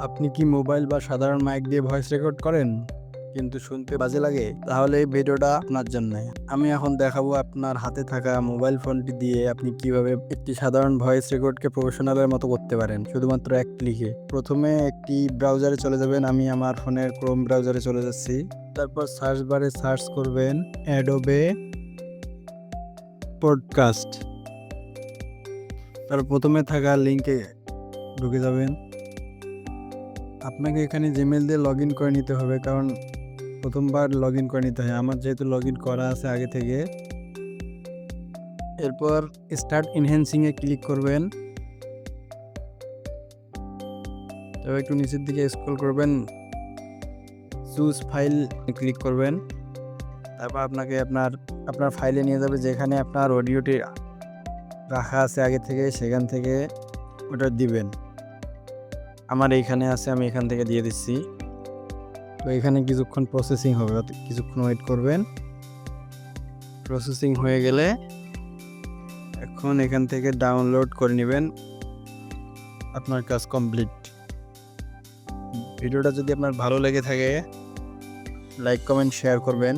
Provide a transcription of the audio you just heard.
আপনি কি মোবাইল বা সাধারণ মাইক দিয়ে ভয়েস রেকর্ড করেন? কিন্তু শুনতে বাজে লাগে, তাহলে এই ভিডিওটা আপনার জন্য। আমি এখন দেখাবো আপনার হাতে থাকা মোবাইল ফোনটি দিয়ে আপনি কীভাবে একটি সাধারণ ভয়েস রেকর্ডকে প্রফেশনালের মতো করতে পারেন। শুধুমাত্র এক ক্লিকে প্রথমে একটি ব্রাউজারে চলে যাবেন। আমি আমার ফোনের ক্রোম ব্রাউজারে চলে যাচ্ছি। তারপর সার্চ বারে সার্চ করবেন অ্যাডোবে পডকাস্ট তার প্রথমে থাকা লিঙ্কে ঢুকে যাবেন। আপনাকে এখানে জিমেল দিয়ে লগ ইন করে নিতে হবে, কারণ প্রথমবার লগ ইন করে নিতে হয়। আমার যেহেতু লগ ইন করা আছে আগে থেকে। এরপর স্টার্ট ইনহ্যান্সিংয়ে ক্লিক করবেন। তবে একটু নিচের দিকে স্ক্রল করবেন। চুজ ফাইল ক্লিক করবেন। তারপর আপনাকে আপনার আপনার ফাইলে নিয়ে যাবে যেখানে আপনার অডিওটি রাখা আছে আগে থেকে, সেখান থেকে ওটা দিবেন। আমার এইখানে আছে, আমি এখান থেকে দিয়ে দিচ্ছি। তো এখানে কিছুক্ষণ প্রসেসিং হবে। কিছুক্ষণ ওয়েট করবেন। প্রসেসিং হয়ে গেলে এখন এখান থেকে ডাউনলোড করে নেবেন আপনার কাজ কমপ্লিট ভিডিওটা যদি আপনার ভালো লেগে থাকে লাইক কমেন্ট শেয়ার করবেন।